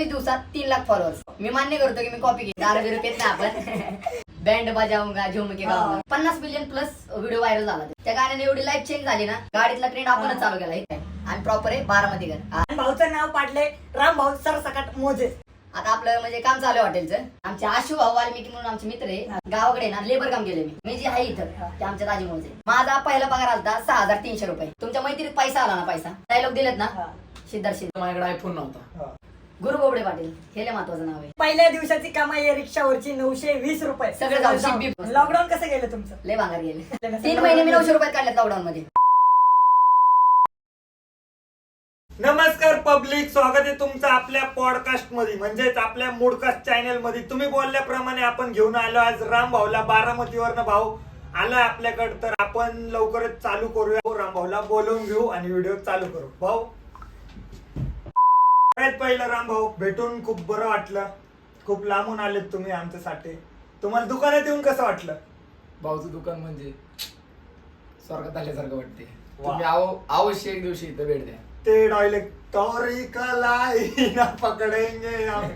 सत्तावीस दिवसात तीन लाख फॉलोअर्स मी मान्य करतो की मी कॉपी घेईन पेत ना आपण बँड बजावूंगा झुमके गाऊंगा. पन्नास मिलियन प्लस व्हिडिओ व्हायरल झाला. त्या गाण्याने एवढी लाईफ चेंज झाली ना गाडीतला ट्रेंड आपणच चालू केला. इथे आणि प्रॉपर आहे बारामती घर. भाऊचं नाव पाडले राम भाऊ सरसकट मोजे आता आपलं म्हणजे काम चालू आहे हॉटेलचं. आमचे आशु भाऊ वाल्मिकी म्हणून आमचे मित्र आहे. गावाकडे ना लेबर काम केले मी. मी जे आहे इथं ते आमच्या दाजीमुळे माझा पहिला पगार आलता सहा हजार तीनशे रुपये. तुमच्या मैत्रीत पैसा आला ना पैसा? डायलॉग दिलेत ना? सिद्धार्थ सिद्ध माझ्याकडे आयफोन नव्हता. गुरु बोबडे पाटील हे लय महत्वाचं नाव आहे. पहिल्या दिवसाची कमाई आहे रिक्षावरची नऊशे वीस रुपये. सगळं जाऊन शिब्बी. लॉकडाऊन कसं गेलं तुमचं? लय भांगार गेले. तीन महिने मी नऊशे रुपयात काढले लॉकडाऊन मध्ये. नमस्कार पब्लिक स्वागत आहे तुमचं आपल्या पॉडकास्टमध्ये. म्हणजेच आपल्या मूडकास्ट चॅनलमध्ये. तुम्ही बोलल्याप्रमाणे आपण घेऊन आलो आज राम भाऊला बारामतीवरनं भाऊ आलाय आपल्याकडे. तर आपण लवकरच चालू करूया. राम भाऊला बोलवून घेऊ आणि व्हिडिओ चालू करू. भाऊ सगळ्यात पहिलं राम भाऊ भेटून खूप बरं वाटलं. खूप लांबून आलेत तुम्ही आमच्यासाठी. तुम्हाला दुकानात येऊन कसं वाटलं? भाऊचं दुकान म्हणजे स्वर्गात आल्यासारखं वाटते. वा. तुम्ही आव- अवश्य एक दिवशी इथं भेट द्या. ते डायलेक्ट तोरी कलाई ना पकडेंगे हम."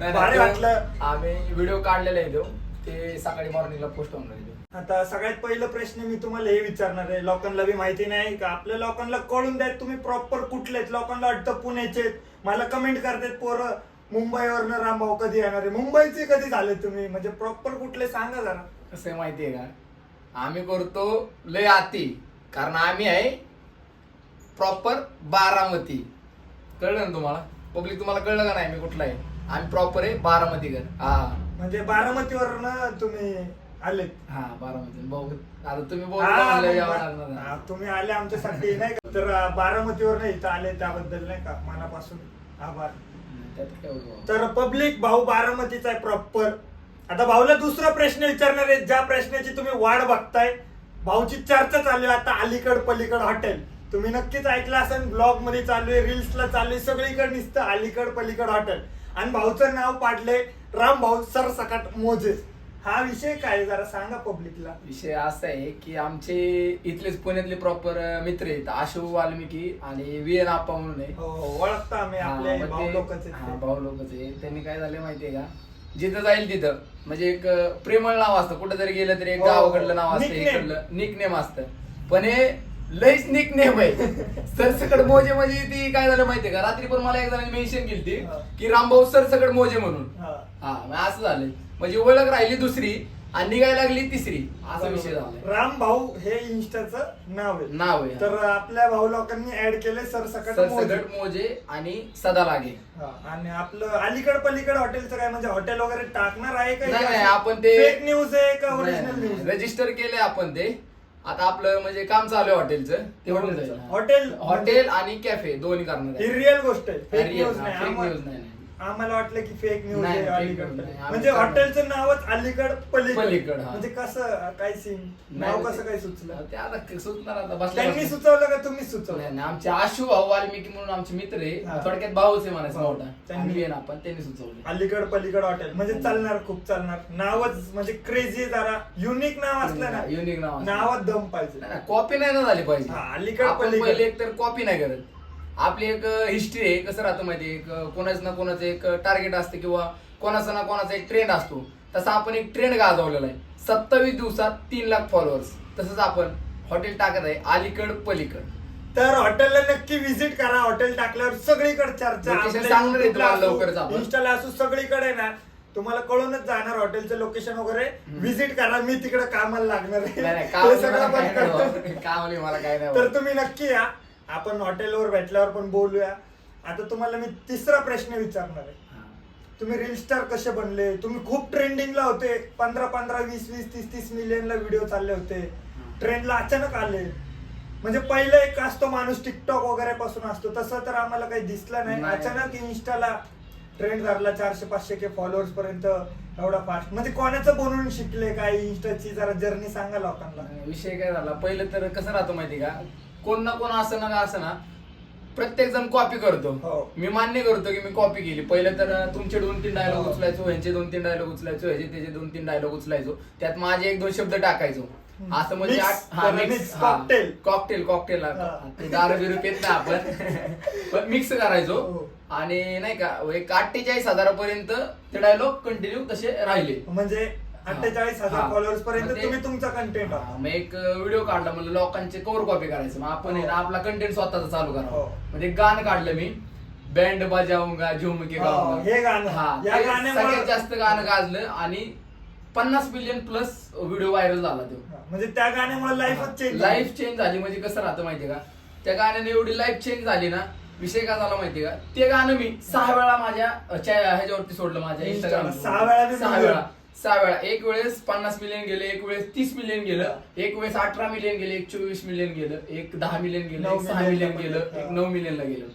नाही, भारी नाही, वाटलं. आम्ही व्हिडिओ काढलेला आहे तो. ते सकाळी मॉर्निंगला पोस्ट होणार आहे. आता सगळ्यात पहिलं प्रश्न मी तुम्हाला हे विचारणार आहे. लोकांना बी माहिती नाही का? आपल्या लोकांना कळून द्या तुम्ही प्रॉपर कुठलेत लोकांना वाटतं पुण्याचे. मला कमेंट करतात पोरं मुंबईवरनं रामभाऊ कधी येणार आहे? मुंबईचे कधी झाले तुम्ही? म्हणजे प्रॉपर कुठले सांगा जरा. कसं आहे माहितीये का? आम्ही करतो लय आती कारण आम्ही आहे प्रॉपर बारामती. कळलं ना तुम्हाला? पब्लिक तुम्हाला कळलं का नाही? मी कुठला आहे? आम्ही प्रॉपर आहे बारामती घर हा. म्हणजे बारामतीवरनं तुम्ही हा बारामती भाऊ आता तुम्ही यावं लागणार. हा. तुम्ही आले आमच्यासाठी नाही का? तर बारामतीवर इथं आले त्याबद्दल नाही का? मनापासून आभार. त्यात काय एवढं भाऊ. तर पब्लिक भाऊ बारामतीचा आहे प्रॉपर. आता भाऊला दुसरा प्रश्न विचारणार आहे. ज्या प्रश्नाची तुम्ही वाट बघताय भाऊची चर्चा चालू आहे. आता अलीकड पलीकड हॉटेल. तुम्ही नक्कीच ऐकलं असेल ब्लॉगमध्ये चालू आहे रील्सला चालू आहे. सगळीकडे निसतं अलीकड पलीकड हॉटेल. आणि भाऊचं नाव पाडलंय राम भाऊ सरसकट मोजेस हा विषय काय? जरा सांगा पब्लिकला. विषय असा आहे की आमचे इथलेच पुण्यातले प्रॉपर मित्र आहेत आशु वाल्मिकी आणि व्ही एन आप्पा म्हणून आहे. हो हो, ओळखता आम्ही हा, आपले मग भाऊ ते- लोकच हा, भाऊ लोकच आहे. त्यांनी काय झालं माहितीये का? जिथं जाईल तिथं. म्हणजे एक अं, प्रेमळ नाव असतं. कुठं जरी गेलं तरी एक हो, गावाकडलं नाव असतं nickname. इकडलं. निक नेम असतं. पण हे लईच निक नेम आहे. सरसकट मोजे म्हणजे ती काय झालं माहितीये का? रात्री पण मला एक जणांनी मेन्शन केली हा. की रामभाऊ सरसकट मोजे म्हणून. हा. मग असं झालं म्हणजे ओळख राहिली दुसरी आणि निघायला लागली तिसरी. असा विषय झाला राम भाऊ हे इन्स्टाचं नाव आहे. नाव आहे तर आपल्या भाऊ लोकांनी ऍड केले सरसकट मोजे. सरसकट मोजे आणि सदा लागे. हा, आणि आपलं अलीकड पलीकड हॉटेलचं काय म्हणजे हॉटेल वगैरे टाकणार आहे का? नाही, नाही, आपण ते- फेक न्यूज आहे का? ओरिजिनल न्यूज रजिस्टर केले आपण ते. आता आपलं म्हणजे काम चालू आहे हॉटेलचं ते होऊन जाईल हॉटेल हॉटेल आणि कॅफे दोन्ही करणार ही आहे. रिअल गोष्ट आहे फेक न्यूज नाही. आम्हाला वाटलं की फेक न्यूज नाही, आहे fake अलीकड news नाही. आम्ही म्हणजे. हॉटेलचं नावच अलीकड पलीकड पलीकड, हा. म्हणजे कसं काय सीन नाव कसं काय सुचलं ते आता क- सुचणार आता त्यांनी बसल्या. सुचवलं का तुम्ही सुचवलं नाही, आमचे आशु भाऊ वाल्मिकी म्हणून आमचे मित्र हा. आहे थोडक्यात भाऊच आहे म्हणायचं भाऊ. मोठा त्यांनी- त्यांनी आपण त्यांनी सुचवले अलीकड पलीकड हॉटेल म्हणजे चालणार खूप चालणार नावच म्हणजे क्रेझी जरा युनिक नाव असलं ना युनिक नाव असलं. नावात दम पाहिजे कॉपी नाही ना झाली पाहिजे हा, अलीकड आपण पलीकड. पहिले एक तर कॉपी नाही करत आपली एक हिस्ट्री आहे कसं राहतं माहिती एक कोणाचं ना कोणाचं एक टार्गेट असतं किंवा कोणाचा ना कोणाचा एक ट्रेंड असतो. तसा आपण एक ट्रेंड गाजवलेला आहे. सत्तावीस दिवसात तीन लाख फॉलोअर्स तसंच आपण हॉटेल टाकत आहे अलीकड पलीकड. तर हॉटेलला नक्की व्हिजिट करा. हॉटेल टाकल्यावर सगळीकडे चर्चा. इन्स्टाला असू सगळीकडे ना. तुम्हाला कळूनच जाणार हॉटेलचं लोकेशन वगैरे. व्हिजिट करा. मी तिकडे कामाला लागणार आहे. काय. नाही तर. तुम्ही नक्की या. आपण हॉटेलवर भेटल्यावर पण बोलूया. आता तुम्हाला मी तिसरा प्रश्न विचारणार आहे. तुम्ही रील स्टार कसे बनले? तुम्ही खूप ट्रेंडिंगला होते. पंधरा पंधरा वीस वीस तीस तीस मिलियनला व्हिडिओ चालले होते. ट्रेंडला अचानक आले. म्हणजे पहिलं एक असतो माणूस टिकटॉक वगैरे पासून असतो. तसं तर आम्हाला काही दिसलं नाही. नाही. अचानक इन्स्टाला ट्रेंड झाला चारशे पाचशे के फॉलोअर्स पर्यंत. एवढा फास्ट म्हणजे कोणाचं बनवून शिकले काय? इन्स्टाची जरा जर्नी सांगा लोकांना. विषय काय झाला? पहिलं तर कसं राहतं माहिती का? कोण ना कोण असं ना असं ना प्रत्येक जण कॉपी हो. करतो मी मान्य करतो की मी कॉपी केली पहिलं तर अं, तुमचे दोन तीन डायलॉग हो. उचलायचो ह्यांचे दोन तीन डायलॉग उचलायचो ह्याचे त्याचे दोन तीन डायलॉग उचलायचो त्यात माझे एक दोन शब्द टाकायचो असं म्हणजे Mix, आठ- हा त्याला mix mix, cocktail. Cocktail cocktail हा. दारू बिरू पेत ना आपण पण मिक्स करायचो हो. आणि नाही का एक अठ्ठेचाळीस हजारापर्यंत ते डायलॉग कंटिन्यू तसे राहिले म्हणजे अठ्ठेचाळीस हजार हा. फॉलोअर्स पर्यंत ते- तुम्ही तुमचा कंटेंट हा, मग एक व्हिडिओ काढला म्हणलं लोकांचे कव्हर कॉपी करायचं. मग आपण आहे ना आपला कंटेंट स्वतःचा चालू हो. करावा म्हणजे गाणं काढलं मी. बँड बजावूंगा झुमके हो, गाऊंगा. हे गाणं. हा या ते गाण्यामुळं- सगळ्यात जास्त गाणं गाजलं आणि पन्नास मिलियन प्लस व्हिडिओ व्हायरल झाला तो. म्हणजे त्या गाण्यामुळे लाईफच चेंज लाईफ चेंज झाली. म्हणजे कसं राहतं माहितीये का? त्या गाण्याने एवढी लाईफ चेंज झाली ना विषय काय झाला माहितीये का? ते गाणं मी सहा वेळा माझ्या अ, च्या- ह्याच्यावरती सोडलं माझ्या इंस्टाग्राम. सहा वेळा बी सहा. वेळा. सहा वेळा एक वेळेस पन्नास मिलियन गेले एक वेळेस तीस मिलियन गेलं एक वेळेस अठरा मिलियन गेले एक चोवीस मिलियन गेलं एक दहा मिलियन गेलं एक सहा मिलियन गेलं. एक नऊ मिलियनला गेलं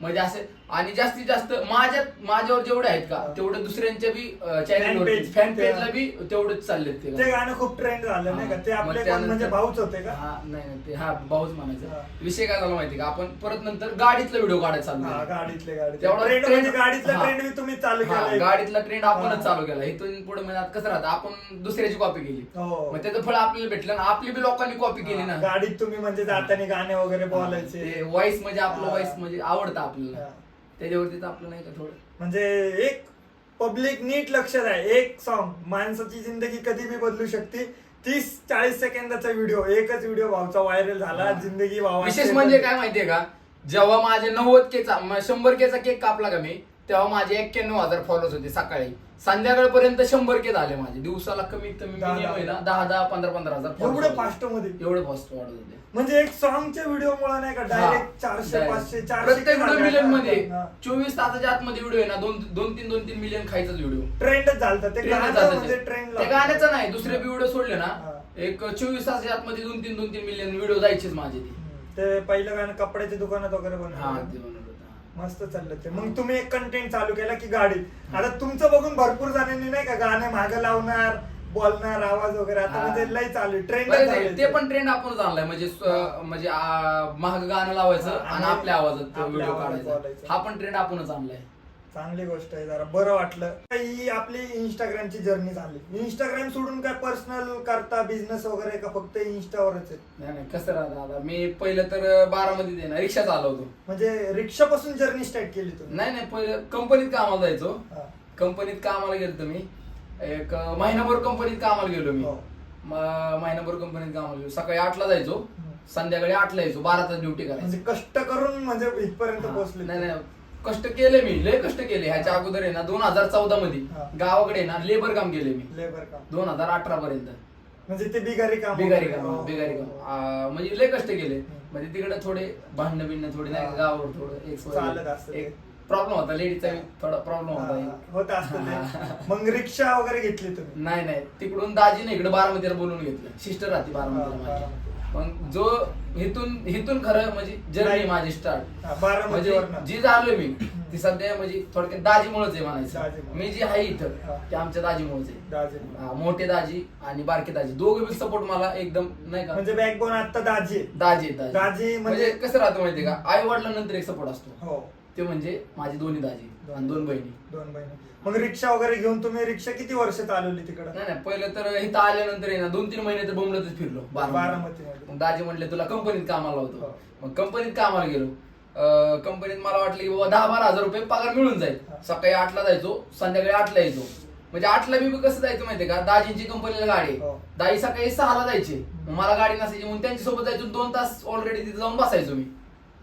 म्हणजे असे आणि जास्तीत जास्त माझ्यात माझ्यावर जेवढे आहेत का तेवढे दुसऱ्यांच्या बी चॅनलवरती page. फॅन पेजला बी तेवढेच चाललेत ते गाणं. खूप ट्रेंड झालं नाही का ते. आपले कोण म्हणजे भाऊच होते का हा नाही नाही ते हा भाऊच हा. म्हणायचं विषय काय झाला माहिती का आपण परत नंतर गाडीतला व्हिडिओ काढायला चालू हा केला. गाडीतले गाडी तेवढा ट्रेंड trend- म्हणजे गाडीतला हा. ट्रेंड तुम्ही चालू हा, केला गाडीतला ट्रेंड. आपणच चालू केला इथून पुढे म्हणजे कसं राहतं आपण दुसऱ्याची कॉपी केली हो. मग त्याचं फळ आपल्याला भेटलं ना आपली बी लोकांनी कॉपी केली ना गाडीत तुम्ही म्हणजे जाताना गाणे वगैरे बोलायचे व्हॉइस म्हणजे आपलं हा. व्हॉइस म्हणजे आवडतं आपल्याला हा. त्याच्यावरती तर आपलं नाही का थोडं? म्हणजे एक पब्लिक नीट लक्षात आहे. एक सॉन्ग माणसाची जिंदगी कधी बी बदलू शकते. तीस चाळीस सेकंदाचा व्हिडिओ एकच व्हिडिओ भावचा व्हायरल झाला जिंदगी भावा विशेष म्हणजे काय माहितीये का? जेव्हा माझे नव्वद केचा म- शंभर केचा केक कापला का मी तेव्हा माझे एक्क्याण्णव हजार फॉलोअर्स होते सकाळी. संध्याकाळपर्यंत शंभर के झाले माझे. दिवसाला कमीत कमी दहा- मिनिमम आहे ना दहा. दहा पंधरा पंधरा हजार followers एवढं होते. फास्टमध्ये एवढे फास्ट वाढत होते. म्हणजे एक सॉंगच्या व्हिडिओ मुळे नाही का डायरेक्ट चारशे direct. पाचशे प्रत्येक मिलियनमध्ये. चोवीस तासाच्या आतमध्ये व्हिडिओ आहे ना दोन दोन तीन दोन तीन मिलियन खायचाच व्हिडिओ ट्रेंडच झालं ते गाणं म्हणजे ट्रेंड ते. गाण्याचं नाही दुसरे व्हिडिओ सोडले ना. एक चोवीस तासाच्या आतमध्ये दोन तीन दोन तीन मिलियन व्हिडिओ जायचेच माझे ते. ते पहिलं गाणं कपड्याच्या दुकानात वगैरे हा ते बनवलं. मस्त चाललं ते. मग तुम्ही एक कंटेंट चालू केला की गाडीत आता तुमचं बघून भरपूर जणांनी नाही का गाणे मागे लावणार बोलणार आवाज वगैरे. आता हा. म्हणजे लय चालू ट्रेंड ते- ते पण ट्रेंड आपण आणलाय म्हणजे स्व- म्हणजे आ, महाग गाणं लावायचं हा, आणि आणि आपल्या आवाजात आपल्या व्हिडिओ आवाजात काढायचा. बोलायचं. हा पण ट्रेंड आपणच आणलाय. चांगली गोष्ट आहे जरा बरं वाटलं. ही आपली इंस्टाग्रामची जर्नी झाली इंस्टाग्राम सोडून काय पर्सनल करता बिझनेस वगैरे का फक्त इंस्टावरच आहे? नाही नाही कसं राहतं आता? मी पहिलं तर बारामध्ये दे ना रिक्षा चालवतो. म्हणजे रिक्षापासून जर्नी स्टार्ट केली तुम्ही? नाही नाही पहिलं कंपनीत कामाला जायचो. हा. कंपनीत कामाला गेलो मी. एक महिनाभर कंपनीत कामाला गेलो मी. हो. म- महिनाभर कंपनीत कामाला गेलो. सकाळी आठला जायचो. हम्म. संध्याकाळी आठला यायचो. बारा तास ड्युटी करायची. म्हणजे कष्ट करून म्हणजे इथपर्यंत हा. पोहोचले नाही नाही. कष्ट केले मी लय कष्ट केले ह्याच्या अगोदर आहे ना दोन हजार चौदा मध्ये हा. गावाकडे आहे ना लेबर काम केले मी लेबर काम दोन हजार अठरा पर्यंत म्हणजे ते बिगारी काम बिगारी. काम हो. बिगारी काम आ, म्हणजे लय कष्ट केले. म्हणजे तिकडे थोडे भांडणं बिंडणं थोडे नाही. गावावर थोडं एक चालत असतं ते. एक प्रॉब्लेम होता लेडीजचा थोडा प्रॉब्लेम होता होत असतं मग रिक्षा वगैरे घेतली तुम्ही नाही नाही तिकडून दाजीने इकडे बारामतीला बोलवून घेतलं सिस्टर राहते हा, बारामतीला माझी. बारामती. मग जो इथून इथून खरं म्हणजे जर्नी. माझी स्टार्ट म्हणजे. जी झालोय मी ती सध्या म्हणजे थोडक्यात दाजीमुळेच आहे म्हणायचं. मी जी आहे इथं. ते आमच्या दाजीमुळेच आहे. दाजी मोठे दाजी आणि बारके दाजी. दोघे बी सपोर्ट मला एकदम नाही का? म्हणजे बॅकबोन आता दाजी दाजी दाजी म्हणजे- म्हणजे कसं राहतं माहितीये का? आई वडिलांनंतर एक सपोर्ट असतो. हो. ते म्हणजे माझी दोन्ही दाजी आणि दोन बहिणी. दोन बहिणी. मग रिक्षा वगैरे घेऊन तुम्ही रिक्षा किती वर्ष चालवली तिकडं? नाही नाही पहिलं तर इथं आल्यानंतर आहे ना दोन तीन महिने तर बोंबलतच फिरलो बारामतीमध्ये. मग दाजी म्हणले तुला कंपनीत कामाला हो. होतो मग कंपनीत कामाला गेलो. अं, कंपनीत मला वाटलं की बाबा दहा बारा हजार रुपये पगार मिळून जाईल. हा. सकाळी आठला जायचो संध्याकाळी आठला यायचो. म्हणजे आठला मी कसं जायचं माहितीये का? दाजींची कंपनीला गाडी आहे. हो. दाजी सकाळी सहाला जायचे. मग मला गाडी नसायची म्हणून त्यांच्यासोबत जायचो दोन तास ऑलरेडी तिथे जाऊन बसायचो मी.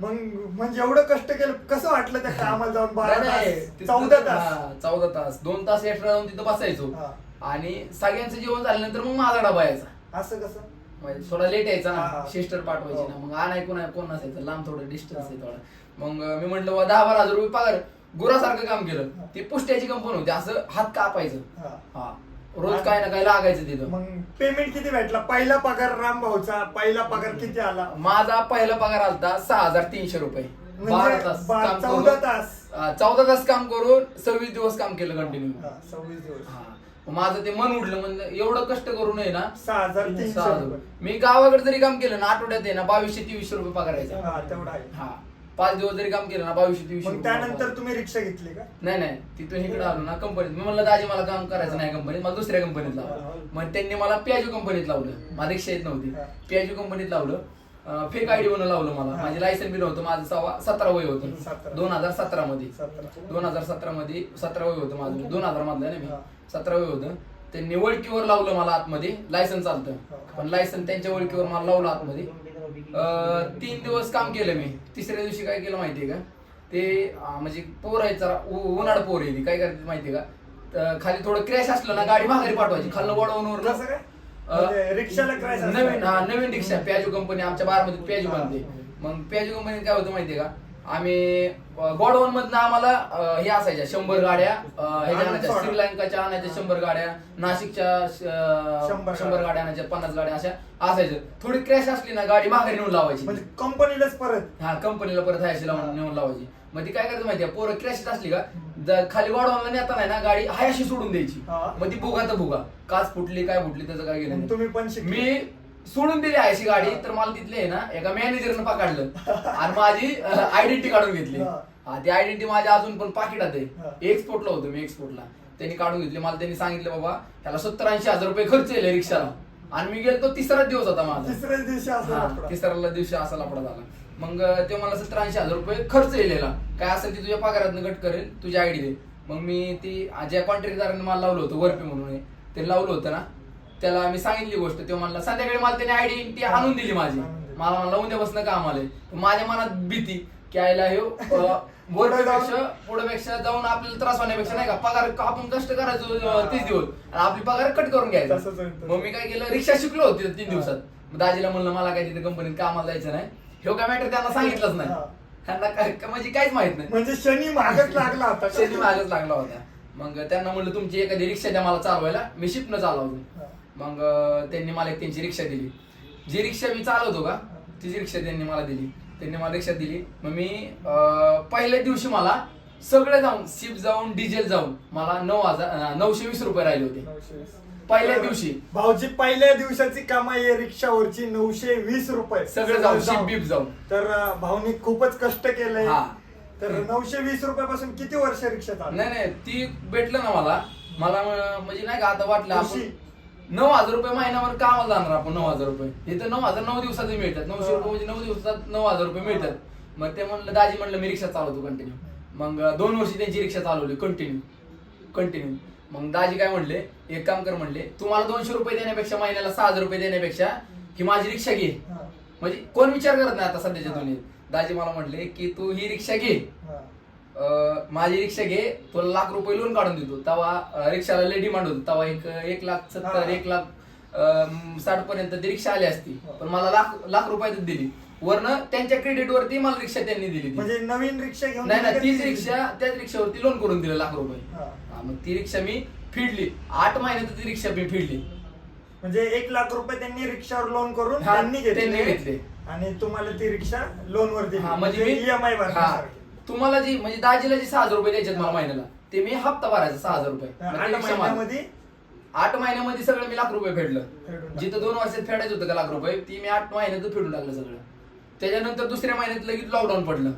मग म्हणजे एवढं कष्ट केलं कसं वाटलं त्या कामाला जाऊन बारा तास? चौदा तास. हा, चौदा तास. दोन तास एक्स्ट्रा जाऊन तिथं बसायचो. हा. आणि सगळ्यांचं जेवण झाल्यानंतर मग माझा डबा यायचा. असं कसं? म्हणजे थोडा लेट यायचा हा. ना सिस्टर पाठवायची हो. ना मग आणाय कोण कोण नसायचं लांब थोडं डिस्टन्स आहे हा. थोडा. मग अं, मी म्हंटल दहा बारा हजार रुपये पगार. गुरासारखं काम केलं. हा. ते पुष्ट्याची कंपनी होती. असं हात कापायचं. हा. हा. रोज काय ना काय लागायचं तिथं. मग पेमेंट किती भेटला? पहिला पगार राम भाऊचा पहिला पगार किती आला? माझा पहिला पगार आलता सहा हजार तीनशे रुपये. बारा म्हणजे तास बा- काम चौदा करून तास चौदा तास काम करून सव्वीस दिवस काम केलं कंटिन्यू हा, सव्वीस दिवस. हा. माझं ते मन उडलं म्हणजे एवढं कष्ट करू नये ना. सहा हजार तीनशे सहा हजार. रुपये. मी गावाकडे जरी काम केलं ना आठवड्यात आहे ना बावीसशे तेवीसशे रुपये पगार यायचा. हा तेवढा आहे. हा. पाच दिवस जरी काम केलं ना बावीसशे मग त्यानंतर. तुम्ही रिक्षा घेतली का? नाही नाही. तिथून इकडे आलो ना कंपनीत मी म्हणलं दाजी मला काम करायचं नाही कंपनीत मला दुसऱ्या कंपनीत लावलं मग त्यांनी मला पियाजू कंपनीत लावलं. मला रिक्षा येत नव्हती. हा. पियाजू कंपनीत लावलं. फेक आयडी बनवून लावलं मला. हा. माझे लायसन बी नव्हतं माझं सव्वा सतरा वय होतं. सतरा. दोन हजार सतरा मध्ये. सतरा. दोन हजार सतरा मध्ये सतरा वय होतं माझं. दोन हजार मधलं ना हा. मी सतरा वय होतं. त्यांनी ओळखीवर लावलं मला आतमध्ये. लायसन हा. चालतं पण लायसन त्यांच्या ओळखीवर मला लावलं आतमध्ये. तीन दिवस काम केलं मी. तिसऱ्या दिवशी काय केलं माहितीये का? ते म्हणजे पोर आहेत जरा उन्हाळ पोर आहे. काय करते माहितीये का? तर खाली थोडं क्रॅश असलं ना गाडी माघारी पाठवायची. खाल्लं वडवून कसं काय? म्हणजे रिक्षाला क्रॅश नवीन हा नवीन रिक्षा. प्याजो कंपनी आमच्या बारामध्ये प्याजो बनते मग प्याजो कंपनीत काय होतं माहितीये का? आम्ही गोडवन मधनं आम्हाला हे असायच्या शंभर गाड्या ह्याच्या आणायच्या. श्रीलंकाच्या आणायच्या शंभर गाड्या नाशिकच्या शंभर गाड्या. आणायच्या पन्नास गाड्या अशा असायच्या थोडी क्रॅश असली ना गाडी माघारी नेऊन लावायची म्हणजे कंपनीलाच परत हा कंपनीला परत हायशी लावून नेऊन लावायची मग ती काय करते माहितीये पोरं क्रॅश असली का ज- खाली वाढवायला नेता नाही ना गाडी हायशी सोडून द्यायची. मग ती भुगा तर भुगा काच फुटली काय फुटली त्याचं काय गेलं. तुम्ही पण. मी सोडून दिली आयशी गाडी तर मला तिथले आहे ना एका मॅनेजरनं पकडलं. आणि माझी आयडेंटिटी काढून घेतली. हा. ती आयडेंटिटी माझ्या अजून पण पाकिटात. आहे. एक्सपोर्टला होतो मी एक्सपोर्टला त्यांनी काढून घेतली. मला त्यांनी सांगितलं बाबा त्याला सत्तर ऐंशी हजार रुपये खर्च येईल रिक्षाला. आणि मी गेलो तिसराच दिवस होता माझा. तिसऱ्याच दिवशी असं. तिसऱ्याला दिवशी असा लफडा झाला. मग ते मला सत्तर ऐंशी हजार रुपये खर्च येलेला काय असेल ती तुझ्या पगारातनं कट करेल तुझी आयडी दे. मग मी ती ज्या कॉन्ट्रॅक्टदाराने मला लावलं होतं वरपी म्हणून आहे, ते लावलं होतं ना त्याला मी सांगितली गोष्ट तेव्हा मला संध्याकाळी मला त्याने आयडी ती आणून दिली माझी. मला म्हणलं उद्यापासून काम आलंय. माझ्या मनात भीती की आयला हे पुढेपेक्षा जाऊन आपल्याला त्रास होण्यापेक्षा नाही का पगार आपण कष्ट करायचो तीस दिवस. आणि आपली पगार कट करून घ्यायचा. मग मी काय केलं रिक्षा शिकलो होती तीन दिवसात. मग दाजीला म्हणलं मला काय तिथे कंपनीत कामाला जायचं नाही. हे काय मॅटर त्यांना सांगितलंच नाही. त्यांना म्हणजे काहीच माहीत नाही. म्हणजे शनी मागच लागला होता शेती मागच लागला होता. मग त्यांना म्हणलं तुमची एखादी रिक्षा द्या मला चालवायला. मी शिपनं चालवतो. मग त्यांनी मला एक त्यांची रिक्षा दिली. जी रिक्षा मी चालवतो का तिची रिक्षा त्यांनी मला दिली. त्यांनी मला रिक्षा दिली. मग मी पहिल्या दिवशी मला सगळे जाऊन शिप जाऊन डिझेल जाऊन मला नऊ हजार नऊशे वीस रुपये राहिले होते. पहिल्या दिवशी. भाऊजी पहिल्या दिवसाची कमाई आहे रिक्षावरची नऊशे वीस रुपये. सगळं जाऊन शिप बीप जाऊन. तर भाऊनी खूपच कष्ट केलंय. हा. तर नऊशे वीस रुपयापासून किती वर्ष रिक्षा नाही नाही ती भेटलं ना मला. मला म्हणजे नाही का आता वाटलं. नऊ हजार रुपये महिन्यावर कामाला जाणार आपण नऊ हजार रुपये. इथं नऊ हजार नऊ दिवसात मिळतात. नऊशे रुपये म्हणजे नऊ दिवसात नऊ हजार रुपये मिळतात. मग ते म्हणलं दाजी म्हणलं मी रिक्षा चालवतो कंटिन्यू मग दोन वर्षी त्यांची रिक्षा चालवली कंटिन्यू कंटिन्यू मग दाजी काय म्हणले एक काम कर म्हणले तुम्हाला दोनशे रुपये देण्यापेक्षा महिन्याला सहा हजार रुपये देण्यापेक्षा ही माझी रिक्षा घे. हा, म्हणजे कोण विचार करत नाही आता सध्याच्या दुनियेत? दाजी मला म्हणले की तू ही रिक्षा घे. हा. माझी रिक्षा घे तुला लाख रुपये लोन काढून देतो. तेव्हा रिक्षाला लय डिमांड होती. तेव्हा एक एक लाख. सत्तर एक लाख साठ पर्यंत ती रिक्षा आली असती. हो. पण मला लाख लाख रुपयात दिली. वरनं त्यांच्या क्रेडिट वरती मला रिक्षा त्यांनी दिली. म्हणजे नवीन रिक्षा घेऊन नाही तुम्ही तीच रिक्षा त्याच रिक्षावरती लोन करून दिलं लाख रुपये. मग ती रिक्षा मी फिडली. आठ महिन्यात ती रिक्षा मी फिडली. म्हणजे एक लाख रुपये त्यांनी रिक्षावर लोन करून त्यांनी घेतले. आणि तुम्हाला ती रिक्षा लोन वर दिली. हा म्हणजे ईएमआय भरण्यासारखी तुम्हाला जी म्हणजे दाजीला जी सहा हजार रुपये द्यायचे मला महिन्याला ते मी हप्ता भरायचा सहा हजार रुपये. मग ती आठ रिक्षा महिन्यामध्ये? आठ महिन्यामध्ये सगळं मी लाख रुपये फेडलं. फेडून. जिथं दोन वर्षात फेडायचं होतं का लाख रुपये ती मी आठ महिन्यात फेडून टाकलं सगळं. त्याच्यानंतर दुसऱ्या महिन्यात लगेच लॉकडाऊन पडलं.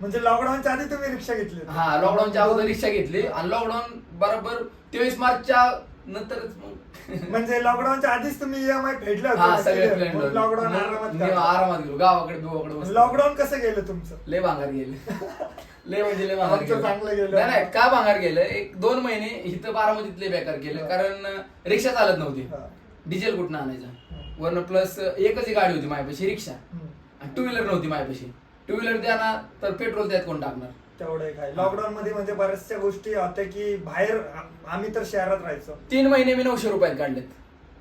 म्हणजे लॉकडाऊनच्या आधी तुम्ही रिक्षा घेतली? हा लॉकडाऊनच्या अगोदर रिक्षा घेतली. आणि लॉकडाऊन बरोबर तेवीस मार्चच्या नंतरच मग. म्हणजे लॉकडाऊनच्या आधीच तुम्ही ईएमआय फेडलं हा सगळे लॉकडाऊन आरामात गेलो. गावाकडे बिवाकडे बसलो. लॉकडाऊन कसं गेलं तुमचं? लय भांगार गेले. लय म्हणजे लय भांगार आमचं गेलं. चांगलं गेलं. नाही नाही का भांगार गेलं? एक दोन महिने इथं बारामतीत लय बेकार केलं. हा. कारण रिक्षा चालत नव्हती. हा. डिझेल कुठनं आणायचं? वरनं प्लस एकच एक गाडी होती माझ्यापाशी रिक्षा. हम्म. टू व्हीलर नव्हती माझ्यापाशी. टू व्हीलर द्या ना तर पेट्रोल त्यात कोण टाकणार? तेवढं काय लॉकडाऊन मध्ये म्हणजे बऱ्याचशा गोष्टी होत्या की बाहेर आ- आम्ही तर शहरात राहायचो. तीन महिने मी नऊशे रुपयात काढलेत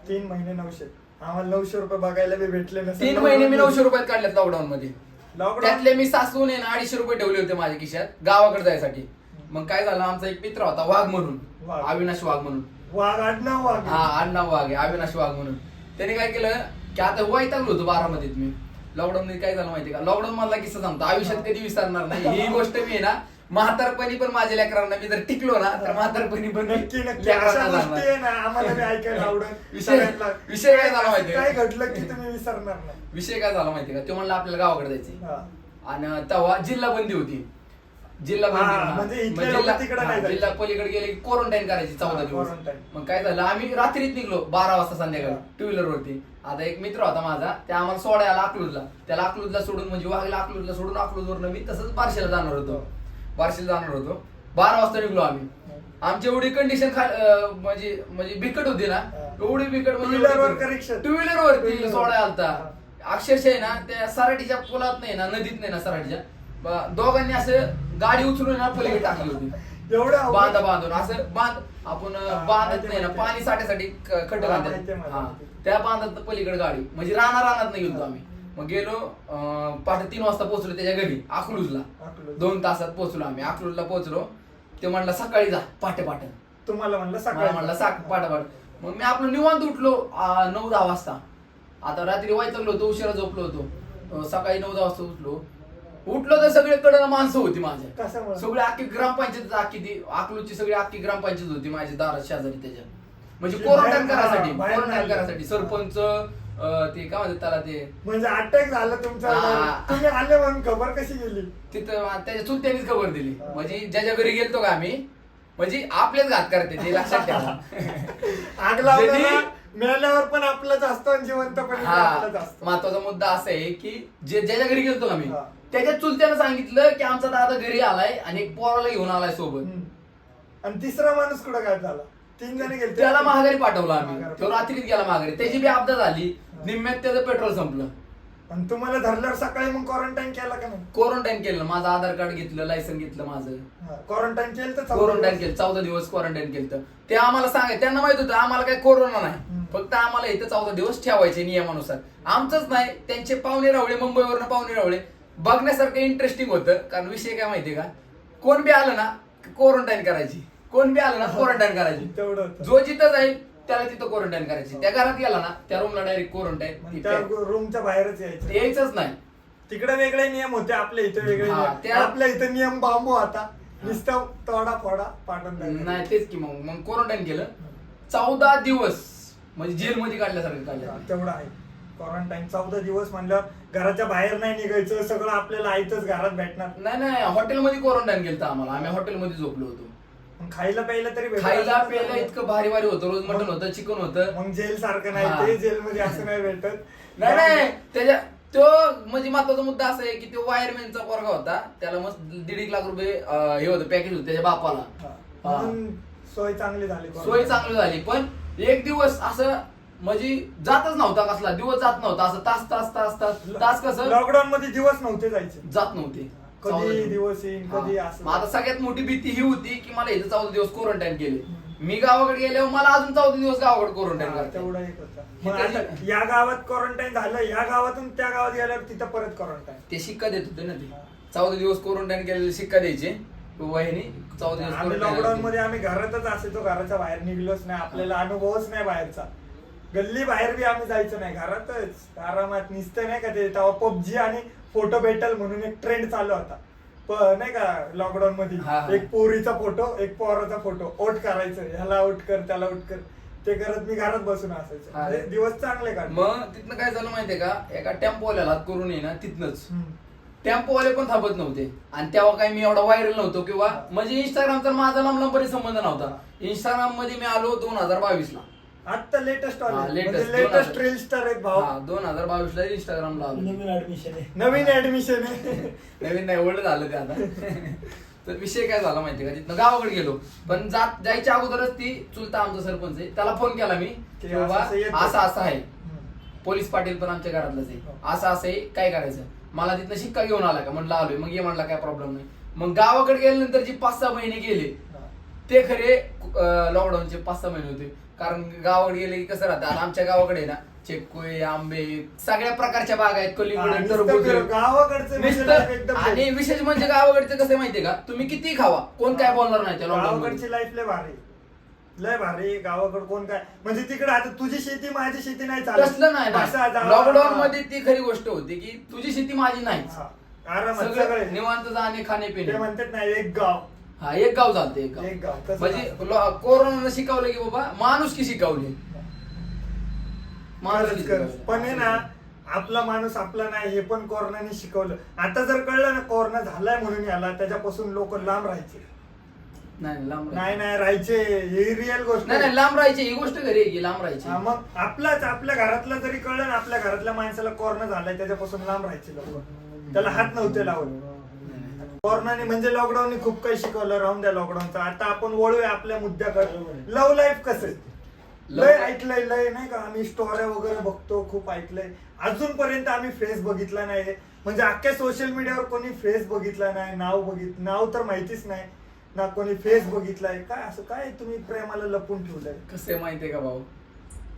तीन महिने नऊशे. आम्हाला नऊशे रुपये बघायला बी भेटले नसेल. तीन महिने मी नऊशे रुपयात काढलेत लॉकडाऊन मध्ये. लॉकडाऊन त्यातले मी सासून आहे ना अडीचशे रुपये ठेवले होते माझ्या खिशात गावाकडे जायसाठी. मग काय झालं आमचा एक मित्र होता वाघ म्हणून. वाघ. अविनाश वाघ म्हणून. वाघ आडनाव वाघ. हा अण्णा वाघ आहे अविनाश वाघ म्हणून. त्याने काय केलं की आता वैतागलो होतो बारामतीत मी. लॉकडाऊन मध्ये काय झालं माहिती का? लॉकडाऊन मला किस्सा सांगतो. आयुष्यात कधी विसरणार नाही. ही गोष्ट मी ना म्हातारपणी पण माझ्या लेकरांना मी जर टिकलो ना तर म्हातारपणी पण नक्की नक्की. लेकरांना अशा गोष्टी सांगणार. आहे ना आम्हाला बी ऐकायला विषय- सगळ्यांना. विषय काय झाला माहितीये? काय घडलं की तुम्ही विसरणार नाही. विषय काय झाला माहिती का? तो म्हणला आपल्याला गावाकडे जायचे हा. आणि तेव्हा जिल्हा बंदी होती. जिल्हा हा, बंदी. म्हणजे इथले मग लोकं जिल्हा- हा, जायचे. जिल्हा पलीकडे गेले की क्वारंटाईन करायची चौदा हा, दिवस quarantine. मग काय झालं आम्ही रात्रीच निघलो बारा वाजता संध्याकाळी हा. टू व्हीलर वरती आता एक मित्र होता माझा त्या आम्हाला सोडायला अकलूजला त्याला अकलूजला सोडून म्हणजे वाघला अकलूजला सोडून अकलूजवरनं मी तसंच बारशेला जाणार होतो बारशेला जाणार होतो बारा वाजता निघलो आम्ही आमची एवढी कंडिशन म्हणजे म्हणजे बिकट होती ना हा. एवढी बिकट Two wheeler वर का रिक्षा? टू व्हीलर Two वरती. सोडायला आलता हा. अक्षरशः आहे ना त्या सराटीच्या पुलात नाही ना नदीत नाही ना सराटीच्या ब- दोघांनी असं गाडी उचलून ना पलीकडे टाकली होती. एवढं बांधा बांधून. असं बांध आपण बांधत नाही ना. पाणी साठ्यासाठी खड्डे बांधतात. हा. त्या बांधत पलीकडे गाडी. म्हणजे राणा रानात नाही गेलो आम्ही. मग गेलो पहाटे तीन वाजता पोहोचलो त्याच्या घरी अकलूजला अकलूज. दोन तासात पोहोचलो आम्ही. अकलूजला पोहोचलो. ते म्हणला सकाळी जा पहाटे पहाटे. तुम्हाला म्हणलं सकाळी म्हणलं साक पाठ मग मी आपलं निवांत उठलो नऊ दहा वाजता. आता रात्री वैतगलो होतो उशिरा झोपलो होतो. सकाळी नऊ दहा वाजता उठलो. उठलो तर सगळे कडन माणसं होती माझ्या. कशामुळे? सगळी अख्खी ग्रामपंचायत अख्खी ती अकलूजची सगळी अख्खी ग्रामपंचायत होती माझ्या दारात शेजारी त्याच्या म्हणजे म्हणजे क्वारंटाईन करायसाठी बाहेर क्वारंटाईन नाही. करायसाठी. सरपंच अं, ते काय म्हणतात त्याला ते? म्हणजे अटॅक झालं तुमच्या हा. तुम्ही आले म्हणून खबर कशी गेली? तिथं त्याच्या चुलत्यानीच खबर दिली. म्हणजे ज्याच्या घरी गेलतो का आम्ही म्हणजे आपलेच घात करते ते लक्षात ठेवा. आग लावताना ज्यांनी- मेल्यावर पण आपलंच असतं आणि जिवंतपणे आपलंच असतं. महत्त्वाचा मुद्दा असा आहे की जे ज्याच्या घरी गेलतो आम्ही हा. त्याच्या चुलत्यानं सांगितलं की आमचा दादा घरी आलाय आणि एक पोराला घेऊन आलाय सोबत. हम्म. आणि तिसरा माणूस कुठं काय झाला? तीन जण गेले. त्याला महागारी पाठवला आम्ही. तो रात्रीत गेला महागारी. त्याची बी आपदा झाली. निम्म्यात त्याचं पेट्रोल संपलं. आणि तुम्हाला धरल्यावर सकाळी मग क्वारंटाईन केला का नाही? क्वारंटाईन केलं. माझं आधार कार्ड घेतलं लायसन घेतलं माझं. क्वारंटाईन केलं तर चौदा क्वारंटाईन दिवस? केलं. चौदा दिवस क्वारंटाईन केलं ते आम्हाला सांगाय त्यांना माहीत होतं आम्हाला काही कोरोना नाही. हम्म. फक्त आम्हाला इथं चौदा दिवस ठेवायचे नियमानुसार. आमचंच नाही. त्यांचे पाहुणे रावळे मुंबईवरनं पाहुणे रावळे. बघण्यासारखं इंटरेस्टिंग होतं. कारण विषय काय माहितीये का? कोण बी आलं ना क्वारंटाईन करायची. कोण बी आलं ना क्वारंटाईन करायची. तेवढं होतं. जो जिथं जाईल त्याला तिथं क्वारंटाईन करायची. त्या घरात गेला ना त्या रूमला डायरेक्ट मग क्वारंटाईन रूमच्या बाहेरच यायचं. यायचंच नाही. तिकडे वेगळे नियम होते आपल्या इथे वेगळे हा, नियम. त्या- आपल्या इथे नियम बांबू आता. नुसतं तोडा फोडा पाठवून. नाही तेच की मग. मग क्वारंटाईन केलं. चौदा दिवस म्हणजे जेलमध्ये काढल्यासारखं काढलं. तेवढं आहे. क्वारंटाईन चौदा दिवस म्हणल्यावर घराच्या बाहेर नाही निघायचं सगळं आपल्याला आईतच घरात भेटणार. नाही नाही हॉटेलमध्ये क्वारंटाईन केलं आम्हाला. आम्ही हॉटेलमध्ये झोपलो होतो. मग खायला प्यायला तरी खायला प्यायला. इतकं भारी भारी होतं. रोज मटण होतं चिकन होतं. मग जेल सारखं हा. नाही ते जेल मध्ये असं नाही भेटत. नाही नाही त्याच्या तो म्हणजे महत्त्वाचा मुद्दा असा आहे की तो वायरमॅनचा पोरगा होता. त्याला मस्त दीड एक लाख रुपये अं, हे होतं पॅकेज होतं त्याच्या बापाला. हा. म्हणून सोय चांगली झाली. सोय चांगली झाली पण एक दिवस असं म्हणजे जातच नव्हता कसला दिवस जात नव्हता असं तास तास तास तास तास कसं? लॉकडाऊन मध्ये दिवस नव्हते जायचे. जात नव्हते. कधी दिवस. कधी. असं. आता सगळ्यात मोठी भीती ही होती की मला इथं चौदा दिवस क्वारंटाईन केले. मी गावाकडे गेल्यावर मला अजून चौदा दिवस गावाकडे क्वारंटाईन हा, करते. तेवढं एक होतं. मग कधी- आता या गावात क्वारंटाईन झालं या गावातून त्या गावात गेल्यावर तिथं परत क्वारंटाईन ते शिक्का देत होते ना ते. चौदा दिवस क्वारंटाईन केलेले शिक्का द्यायचे. वहिनी चौदा दिवस आम्ही quarantine लॉकडाऊन. मध्ये आम्ही घरातच असायचो घराच्या बाहेर निघलोच नाही आपल्याला अनुभवच नाही बाहेरचा. गल्ली बाहेर बी आम्ही जायचो नाही घरातच. आरामात निसतं नाही का ते? तेव्हा पबजी आणि फोटो भेटल म्हणून एक ट्रेंड चालू होता. प- नाही का लॉकडाऊन मध्ये हा, हा. एक पोरीचा फोटो एक पोराचा फोटो. ओट करायचं ह्याला ओट कर त्याला ओट कर. ते करत मी घरात बसून असायचो. हा. म्हणजे दिवस चांगले काढले. मग तिथनं काय झालं माहितीये का? एका टेम्पोवाल्याला हात करून ये ना तिथनच. टेम्पोवाले पण थांबत नव्हते. आणि तेव्हा काही मी एवढा व्हायरल नव्हतो किंवा म्हणजे इंस्टाग्रामचा माझा लांबलांबरी संबंध नव्हता. इंस्टाग्राममध्ये मी आलो दोन हजार बावीस ला आता लेटेस्ट लेटेस्ट हजार. रील स्टार आहेत भाऊ. हा दोन हजार बावीस ला इंस्टाग्रामला आलो. नवीन ऍडमिशन आहे. नवीन ऍडमिशन आहे. नवीन नाही ओल्ड झालं ते आता. तर विषय काय झाला माहितीये का? तिथनं गावाकडे गेलो. पण जात जायच्या अगोदरच ती चुलता आमचा सरपंच आहे. त्याला फोन केला मी. की बाबा असं असं आहे. पोलीस पाटील पण आमच्या घरातलंच आहे. हो. असं असं आहे काय करायचं? मला तिथनं शिक्का घेऊन आला का? म्हणलं आलोय. मग ये म्हणला काय प्रॉब्लेम नाही. मग गावाकडे गेल्यानंतर जी पाच सहा महिने गेले हा. ते खरे लॉकडाऊनचे पाच सहा महिने होते. कारण गावाकडे गेले की कसं राहतं? आमच्या गावाकडे ना चिक्कुळे आंबे सगळ्या प्रकारच्या बाग आहेत कलिंगड टरबूज. गावाकडचं नुसतं- life एकदम आणि विशेष म्हणजे गावाकडचं कसं आहे माहितीये का? तुम्ही किती खावा कोण काय बोलणार नाही त्या गावाकडची लाईफ लय भारी. लय भारी गावाकड कोण काय? म्हणजे तिकडे आता तुझी शेती माझी शेती नाही चालत. तसलं नाही असा ना जा- लॉकडाऊन मध्ये ती खरी गोष्ट होती की तुझी शेती माझी नाही हा. आरामात सगळं सगळे. निवांत जाणे खाणे ते पिणे म्हणतात ना एक गाव. हा एक गाव चालतं एक एक गाव तसं म्हणजे. लो- कोरोनानं शिकवलं की बाबा माणूस की शिकवली खरंच खरंच. पण आहे ना आपला माणूस आपला नाही हे पण कोरोनाने शिकवलं आता जर कळलं ना कोरोना झालाय म्हणून याला त्याच्यापासून लोक लांब राहायचे नाही लांब नाही राहायचे. नाही राहायचे ही रिअल गोष्ट नाही आहे. नाही लांब राहायची ही गोष्ट घरी आहे की लांब राहायची हा, मग आपलाच आपल्या घरातला जरी कळलं ना आपल्या घरातल्या माणसाला कोरोना झालाय त्याच्यापासून लांब राहायचे लोक त्याला हात नव्हते लावत कोरोनाने म्हणजे लॉकडाऊनने खूप काही शिकवलं राहून द्या लॉकडाऊनचं आता आपण वळूया आपल्या मुद्द्याकडे. लव्ह लाईफ कसं? लय ऐकलंय लय नाही का? आम्ही स्टोऱ्या वगैरे बघतो खूप ऐकलंय. अजूनपर्यंत आम्ही फेस बघितला नाही म्हणजे अख्ख्या सोशल मीडियावर कोणी फेस बघितला नाही नाव बघित नाव तर माहितीच नाही. ना कोणी फेस बघितलाय. काय असं काय तुम्ही प्रेमाला लपून ठेवलंय? कसं आहे माहितीये का भाऊ?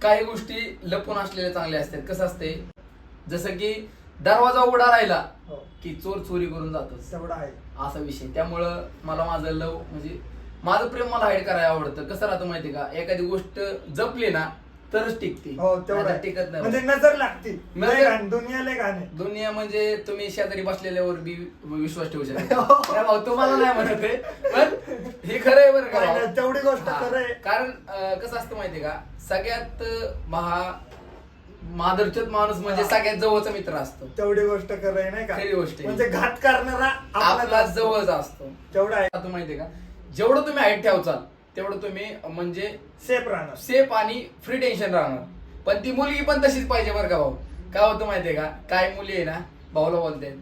काही गोष्टी लपून असलेल्या चांगल्या असतात. कसं असते जसं की दरवाजा उघडा राहिला हो. की चोर चोरी करून जातच तेवढं आहे. असा विषय. त्यामुळं मला माझं लव म्हणजे माझं प्रेम मला हाईड करायला आवडतं. कसं राहतं माहितीये का? एखादी गोष्ट जपली ना तरच टिकते. हो तेवढं नाहीतर आहे. टिकत नाही. म्हणजे नजर लागती. नजर- लय घाण, दुनिया लय घाण आहे. दुनिया म्हणजे तुम्ही शेजारी बसलेल्यावर बी विश्वास ठेवू शकता नाही. भाऊ तुम्हाला नाही म्हणत आहे पण हे खरं आहे बरं का नाही, भाऊ. नाही, तेवढी गोष्ट हा. खरं आहे. कारण अं, कसं असतं माहितीये का? सगळ्यात महा मादरचोत माणूस म्हणजे. सगळ्यात जवळचा मित्र असतो. तेवढी गोष्ट खरं आहे नाही का? खरी गोष्ट आहे. म्हणजे घात करणारा आपला असतो. जवळचा असतो. तेवढा आहे. आता माहितीये का? जेवढं तुम्ही हाईट ठेवचाल तेवढं तुम्ही म्हणजे सेफ राहणार. सेफ आणि फ्री टेन्शन राहणार. पण ती मुलगी पण तशीच पाहिजे बरं का भाऊ? काय होतं माहितीये का? काय मुली आहे ना भाऊला बोलते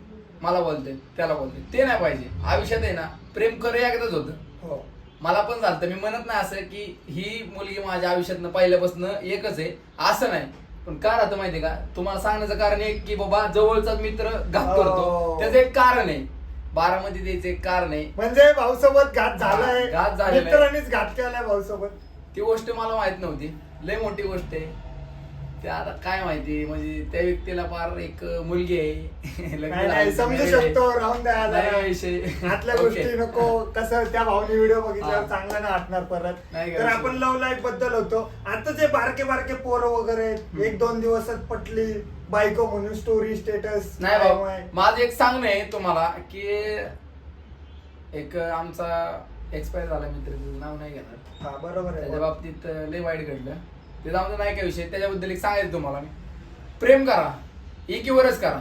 मला बोलते त्याला बोलते ते नाही पाहिजे. आयुष्यात आहे ना प्रेम खरं एकदाच होतं. हो. मला पण झालं मी म्हणत नाही असं की ही मुलगी माझ्या आयुष्यातनं पहिल्यापासून एकच आहे. असं नाही. पण का राहतं माहितीये का? तुम्हाला सांगण्याचं कारण एक की बाबा जवळचा मित्र घात हो. करतो. त्याचं एक कारण आहे. बारामती द्यायचं एक कारण आहे. म्हणजे भाऊसोबत घात झालाय. घात झालेला आहे. मित्रांनीच घात केलाय भाऊसोबत. ती गोष्ट मला माहीत नव्हती. लय मोठी गोष्ट आहे. ते आता काय माहिती म्हणजे त्या व्यक्तीला फार एक मुलगी आहे लग्न नाही नाही झालं, समजू. शकतो राहून द्या नाही. विषय. आतल्या. गोष्टी नको कसं त्या भावनी व्हिडिओ बघितल्यावर हा. चांगला नाही वाटणार परत नाही तर आपण. लव्ह लाईफबद्दल होतो आता जे बारके बारके पोरं वगैरे. एक दोन दिवसात पटली बायको म्हणून स्टोरी स्टेटस नाही भाऊ माझं एक सांगणं आहे तुम्हाला की एक आमचा एक्सपायर झाला मित्र त्याचं नाव नाही घेणार हा बरोबर त्याच्या आहे बाबतीत लय वाईट घडलं ते जाऊन नाही काय विषय. त्याच्याबद्दल एक सांगायचं तुम्हाला मी. प्रेम करा. एकीवरच करा.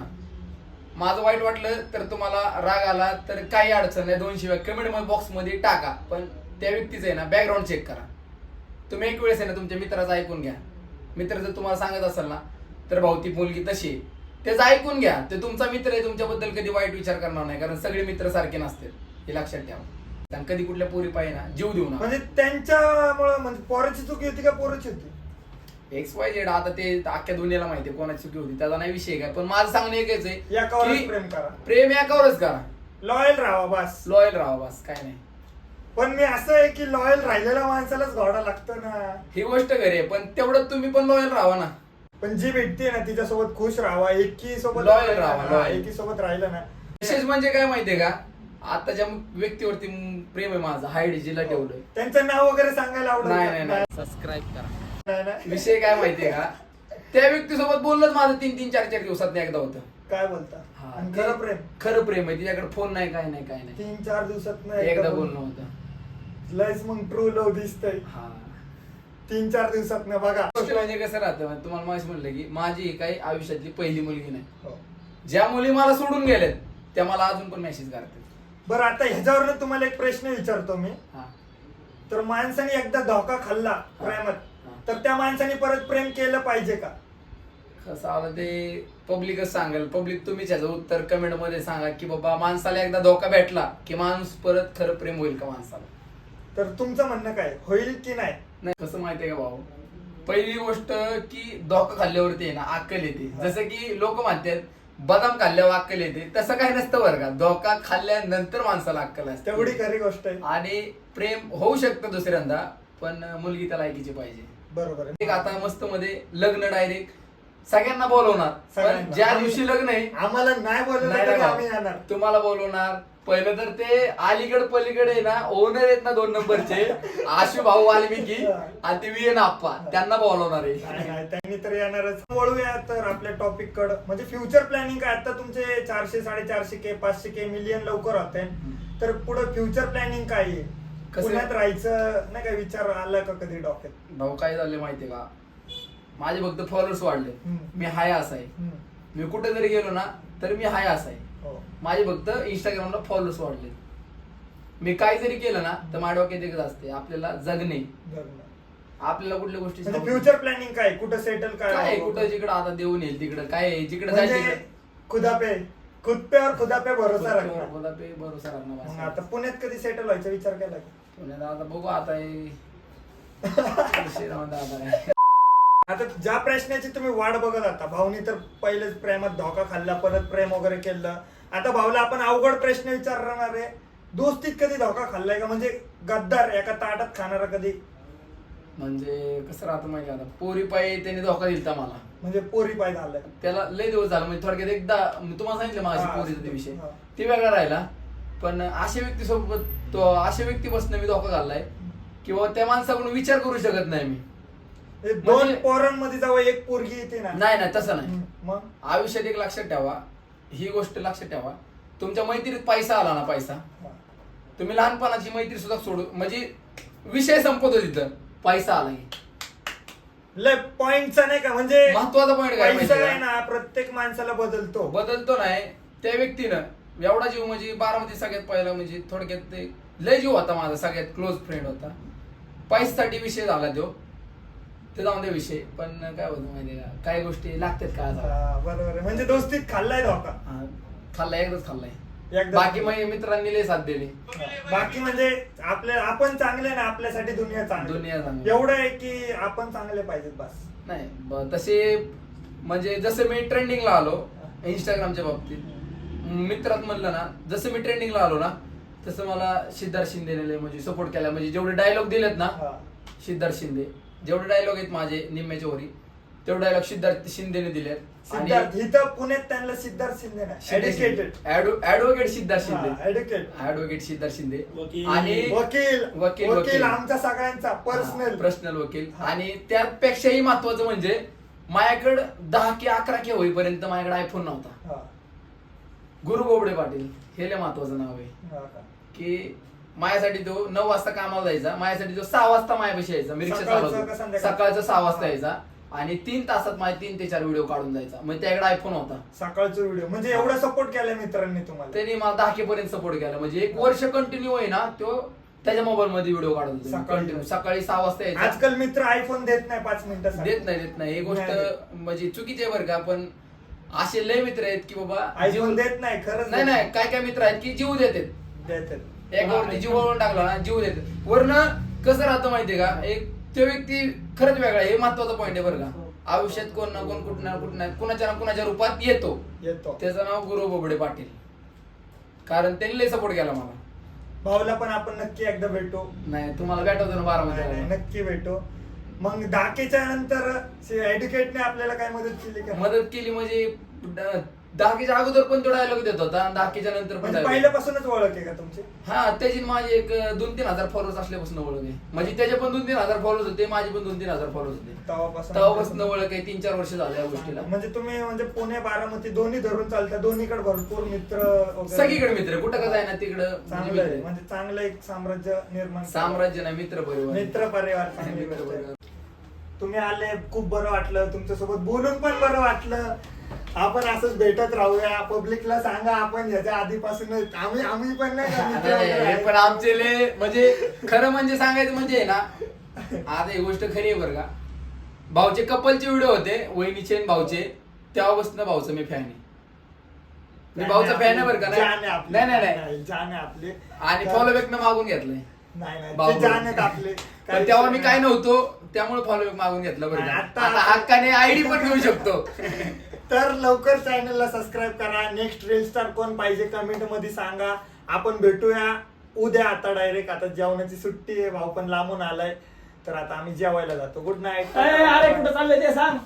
माझं वाईट वाटलं तर तुम्हाला राग आला तर काही अडचण नाही. दोन शिवाय कमेंट बॉक्समध्ये टाका. पण त्या व्यक्तीचं आहे ना बॅकग्राऊंड चेक करा. तुम्ही एक वेळेस आहे ना तुमच्या मित्राचं ऐकून घ्या. मित्र जर तुम्हाला सांगत असेल ना तर भाऊ ती मुलगी तशी आहे. त्याचं ऐकून घ्या. ते तुमचा मित्र आहे तुमच्याबद्दल कधी वाईट विचार करणार नाही. कारण सगळे मित्र सारखे नसतील हे लक्षात ठेवा. कधी कुठल्या पोरी पाहिजे ना जीव देऊ ना म्हणजे त्यांच्यामुळे म्हणजे पोराची चुकी होती का पोराची होती? एक्स वाय झेड आता ते अख्ख्या दुनियाला माहिती आहे कोणाची चुकी होती त्याचा नाही विषय काय. पण माझं सांगणं एकच आहे की प्रेम करा. प्रेम एकावरच करा. लॉयल राहा बस. लॉयल राहा बस काय नाही. पण मी असं आहे की लॉयल राहिलेल्या माणसालाच घोडा लागतो ना. ही गोष्ट खरी आहे पण तेवढं तुम्ही पण लॉयल राहा ना. पण जी भेटते ना तिच्यासोबत खुश राहावा एकी सोबत Loyal राहावा, loyal. एकी सोबत राहिलं ना. विशेष म्हणजे काय माहितीये का? आताच्या व्यक्तीवरती प्रेम आहे माझं हाईड जिला ठेवलंय. त्यांचं नाव वगैरे सांगायला आवडत नाही नाही नाही. सबस्क्राईब करा. विषय काय माहितीये का? त्या व्यक्तीसोबत बोललंच माझं तीन तीन चार चार दिवसात एकदा होतं. काय बोलता? हा, आणि ते- खरं प्रेम? खरं प्रेम आहे तिच्याकडे फोन नाही काय नाही काय नाही. तीन चार दिवसात एकदा बोलणं होतं. लयच मग ट्रू लव दिसतंय. हा. तीन चार दिवसात ना बघा. गोष्ट म्हणजे कसं राहतं म्हणजे तुम्हाला माहिती म्हणलं की माझी ही काही आयुष्यातली पहिली मुलगी नाही. हो. ज्या मुली मला सोडून गेल्यात त्या मला अजून पण मेसेज करतात. बरं आता ह्याच्यावरनं तुम्हाला एक प्रश्न विचारतो मी. हा. तर माणसाने एकदा धोका खाल्ला. प्रेमात. तर त्या माणसाने परत प्रेम केलं पाहिजे का? कसं आलं ते पब्लिकच सांगेल. पब्लिक तुम्हीच याचं उत्तर कमेंटमध्ये सांगा की बाबा माणसाला एकदा धोका भेटला की माणूस परत खरं प्रेम होईल का माणसाला? तर तुमचं म्हणणं काय? होईल की नाही? नाही कसं माहितीये का भाऊ? पहिली गोष्ट की धोका खाल्ल्यावरती आहे ना अक्कल येते. जसं की लोक म्हणतात बदाम खाल्ल्यावर अक्कल येते. तसं काही नसतं बरं का. धोका खाल्ल्यानंतर माणसाला अक्कल असते. तेवढी खरी गोष्ट आहे. आणि प्रेम होऊ शकतं दुसऱ्यांदा पण मुलगी त्याला ऐकीची पाहिजे. बरोबर आहे. एक आता मस्त मध्ये लग्न डायरेक्ट सगळ्यांना बोलवणार. पण सगळ्यांना. ज्या दिवशी लग्न आहे आम्हाला नाही बोललं नाही तरी आम्ही. येणार तुम्हाला बोलवणार. पहिलं तर ते अलीकड पलीकडे ना ओनर आहेत ना दोन नंबरचे. आशु भाऊ वाल्मिकी आणि ते विएन आप्पा. त्यांना बोलवणार नाही, आहे. नाही, त्यांनी तर येणारच. वळूया तर आपल्या टॉपिककडे. म्हणजे फ्युचर प्लॅनिंग काय? आता तुमचे चारशे साडेचारशे के पाचशे के मिलियन लवकर होते. तर पुढे फ्युचर प्लॅनिंग काय आहे? कसं? पुण्यात राहायचं नाही का विचार आला का कधी डॉक्टर भाऊ काय झालं माहितीये का? माझे फक्त फॉलोअर्स वाढले हम्म. मी हाय असा आहे. हम्म. मी कुठे जरी गेलो ना तर मी हाय असा आहे. हो. माझे फक्त इंस्टाग्रामला फॉलोअर्स वाढले मी काय जरी केलं ना तर माझ्या डोक्यात एकच असते आपल्याला जगणे. आपल्याला कुठल्या गोष्टी म्हणजे फ्युचर प्लॅनिंग काय? कुठं सेटल काय काय? कुठं जिकडं आता देऊन येईल तिकडं. काय आहे, जिकडं म्हणजे जायचं खुदा पे खुद पे और खुदा पे भरोसा रखना पे भरोसा मग. आता पुण्यात कधी सेटल व्हायचा विचार केला का? आता बघू हे. ज्या प्रश्नाची तुम्ही वाट बघत आता भाऊनी तर पहिलेच प्रेमात धोका खाल्ला परत प्रेम वगैरे केलं. आता भाऊला आपण अवघड प्रश्न विचारणार आहे. दोस्तीत कधी धोका खाल्लाय का? म्हणजे गद्दार एका ताटात खाणारा कधी? म्हणजे कसं राहतं माहिती आता पोरी पायी त्याने धोका दिलता मला. म्हणजे पोरी पाय झालाय. त्याला लय दिवस झाला म्हणजे थोडक्यात एकदा मी तुम्हाला सांगितलं माझी हा, पोरीचा विषय. ते वेगळा राहिला. पण अशा व्यक्तीसोबत तो अशा व्यक्तीपासून मी धोका घाललाय किंवा त्या माणसाकडून विचार करू शकत नाही मी. हे दोन म्हणजे- पोरांमध्ये जेव्हा एक पोरगी येते ना नाही नाही तसं नाही. मग? आयुष्यात एक लक्षात ठेवा. ही गोष्ट लक्षात ठेवा. तुमच्या मैत्रीत पैसा आला ना पैसा. तुम्ही लहानपणाची मैत्री सुद्धा सोडू म्हणजे विषय संपतो तिथं. पैसा आला की. लय पॉइंटचा नाही का? म्हणजे महत्त्वाचा point काय पैसा माहितीये आहे का? ना प्रत्येक माणसाला बदलतो. बदलतो नाही. त्या व्यक्तीनं एवढा जीव म्हणजे बारामती सगळ्यात पहिला म्हणजे थोडक्यात ते लय जीव होता माझा सगळ्यात क्लोज फ्रेंड होता. पैशासाठी विषय झाला तो. ते जाऊन दे विषय पण काय होतं माहितीये का? काही गोष्टी लागतात का हा, बरोबर आहे. म्हणजे दोस्तीत खाल्लाय धोका हा, खाल्लाय एकदाच खाल्लाय. एकदाच. बाकी मग मित्रांनी लय साथ दिली. बाकी म्हणजे आपल्या आपण चांगले ना आपल्यासाठी दुनिया चांगली. दुनिया चांगली. एवढं आहे की आपण चांगले पाहिजेत बस. नाही ब- तसे म्हणजे जसं मी ट्रेंडिंगला आलो इंस्टाग्रामच्या बाबतीत मित्रात म्हणलं ना जसं मी ट्रेंडिंगला आलो ना तसं मला सिद्धार्थ शिंदेने म्हणजे सपोर्ट केला. म्हणजे जेवढे डायलॉग दिलेत ना. सिद्धार्थ शिंदे जेवढे डायलॉग आहेत माझे निम्म्याच्या वरी तेवढे डायलॉग सिद्धार्थ शिंदेने दिलेत. सिद्धार्थ इथं पुण्यात त्यांना सिद्धार्थ शिंदे ऍडव्होकेट सिद्धार्थ शिंदे. ऍडव्होकेट सिद्धार्थ शिंदे. आणि वकील. वकील, वकील. आमचा सगळ्यांचा पर्सनल पर्सनल वकील. आणि त्यापेक्षाही महत्वाचं म्हणजे माझ्याकडे दहा की अकरा के होईपर्यंत माझ्याकडे आयफोन नव्हता. गुरु बोबडे पाटील हे लय महत्वाचं नाव आहे. की? माझ्यासाठी तो नऊ वाजता कामाला जायचा माझ्यासाठी तो सहा वाजता माझ्यापाशी यायचा मी रिक्षा सकाळचं का चालवतो संध्याकाळचं? सकाळचं सहा वाजता यायचा. आणि तीन तासात माझे तीन ते चार व्हिडिओ काढून जायचा. मग त्याकडे आयफोन होता. सकाळचा व्हिडिओ. म्हणजे एवढा सपोर्ट केलाय मित्रांनी तुम्हाला? त्यांनी मला दहा पर्यंत सपोर्ट केला. म्हणजे एक वर्ष कंटिन्यू आहे ना तो त्याच्या मोबाईल मध्ये व्हिडिओ होतो सकाळी. कंटिन्यू सकाळी सहा वाजता यायचा. आजकाल मित्र आयफोन देत नाही पाच मिनिटं देत नाही देत नाही. ही गोष्ट. म्हणजे चुकीची आहे बरं का पण असे लय मित्र आहेत की बाबा आयफोन जीव- देत नाही खरंच नाही नाही काय काय मित्र आहेत की जीव देतात. देतात. एकावरती जीव वळून टाकला ना जीव देतात. वरनं कसं राहतं माहितीये का? एक तो व्यक्ती खरंच वेगळा आहे हे महत्त्वाचा पॉईंट आहे बरं का. आयुष्यात कोण ना कोण कुठं ना कुठं ना कुणाच्या ना कुणाच्या रूपात येतो. येतो. त्याचं नाव गुरु बोबडे पाटील. कारण त्यांनी लय सपोर्ट केला मला. भाऊला पण आपण नक्की एकदा भेटू. नाही तुम्हाला भेटवतो ना नाही, नाही, नक्की भेटू. मग डाकेच्या नंतर एड्युकेटने आपल्याला काय मदत केली का मदत केली म्हणजे ड- दहाकीच्या अगोदर पण तो डायलॉग देत होता आणि दहाकीच्या नंतर पण म्हणजे dialogue. पहिल्यापासूनच ओळख आहे का तुमची हा त्याची माझी एक दोन तीन हजार फॉलोअर्स असल्यापासून ओळख आहे म्हणजे त्याचे पण दोन तीन हजार फॉलोअर्स होते माझे पण दोन तीन हजार फॉलोअर्स होते तेव्हापासून तेव्हापासून ओळख आहे तीन चार वर्ष झाले या गोष्टीला म्हणजे तुम्ही म्हणजे पुणे बारामती दोन्ही धरून चालता दोन्हीकडे भरपूर मित्र वगैरे. सगळीकडे मित्र कुठं का जाय ना तिकडं म्हणजे चांगलं आहे आहे. म्हणजे चांगलं एक साम्राज्य निर्माण केलं. साम्राज्य नाही मित्र परिवार मित्र परिवार चांगली मित्र गोष्ट आहे. परिवार. तुम्ही आले खूप बरं वाटलं. तुमच्यासोबत बोलून पण बरं वाटलं. आपण असंच भेटत राहूया. पब्लिकला सांगा आपण ह्याच्या आधीपासूनच. आम्ही आम्ही पण नाही का मित्र नाही, वगैरे आहे. पण आमचे लय म्हणजे खरं म्हणजे सांगायचं म्हणजे आहे ना आता ही गोष्ट खरी आहे बरं का. भाऊचे कपलचे व्हिडिओ होते वहिनीचे आणि भाऊचे. तेव्हापासून भाऊचं मी फॅन आहे. मी भाऊचा फॅन आहे बरं का जान आहे आपली. नाही नाही नाही. जान आहे आपली. आणि फॉलोबॅक न मागून घेतलंय. नाही नाही भाऊ जान आहेत आपले. पण तेव्हा मी काय नव्हतो त्यामुळे फॉलोबॅक मागून घेतलं बरं का. आता- आता हक्काने आयडी पण घेऊ शकतो. तर लवकर चॅनलला सबस्क्राईब करा. नेक्स्ट रील स्टार कोण पाहिजे कमेंटमध्ये सांगा. आपण भेटूया. उद्या आता डायरेक्ट आता जेवणाची सुट्टी आहे. भाऊ पण लांबून आलाय. तर आता आम्ही जेवायला जातो. गुड नाईट अरे कुठं चाललंय ते सांग.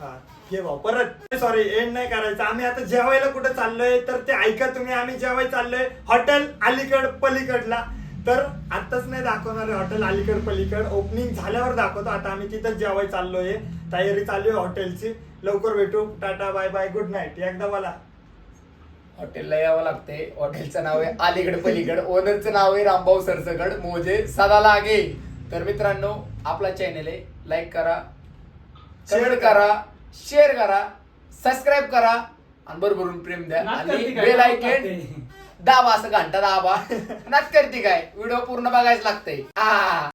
हा घे भाऊ परत. सॉरी एंड नाही करायचं. आम्ही आता जेवायला कुठे चाललोय? तर ते ऐका तुम्ही. आम्ही जेवायला चाललोय. हॉटेल अलीकड पलीकडला. तर आताच नाही दाखवणार आहे हॉटेल अलीकड पलीकड. ओपनिंग झाल्यावर दाखवतो. आता आम्ही तिथंच जेवायला चाललोय. तयारी चालू आहे हॉटेलची. लवकर भेटू. Tata bye bye. Good night एकदा मला हॉटेलला यावं लागते हॉटेलचं नाव आहे अलीगड पलीगड ओनरचं नाव आहे रामभाऊ सरसगड. मोजे सदा लागे. तर मित्रांनो आपला चॅनल आहे. लाईक करा. कमेंट करा. शेअर करा. सबस्क्राईब करा. आणि भरभरून प्रेम द्या. आणि? बेल करते. दाबा असं घंटा दाबा. नाच करते काय? व्हिडिओ पूर्ण बघायच लागतंय.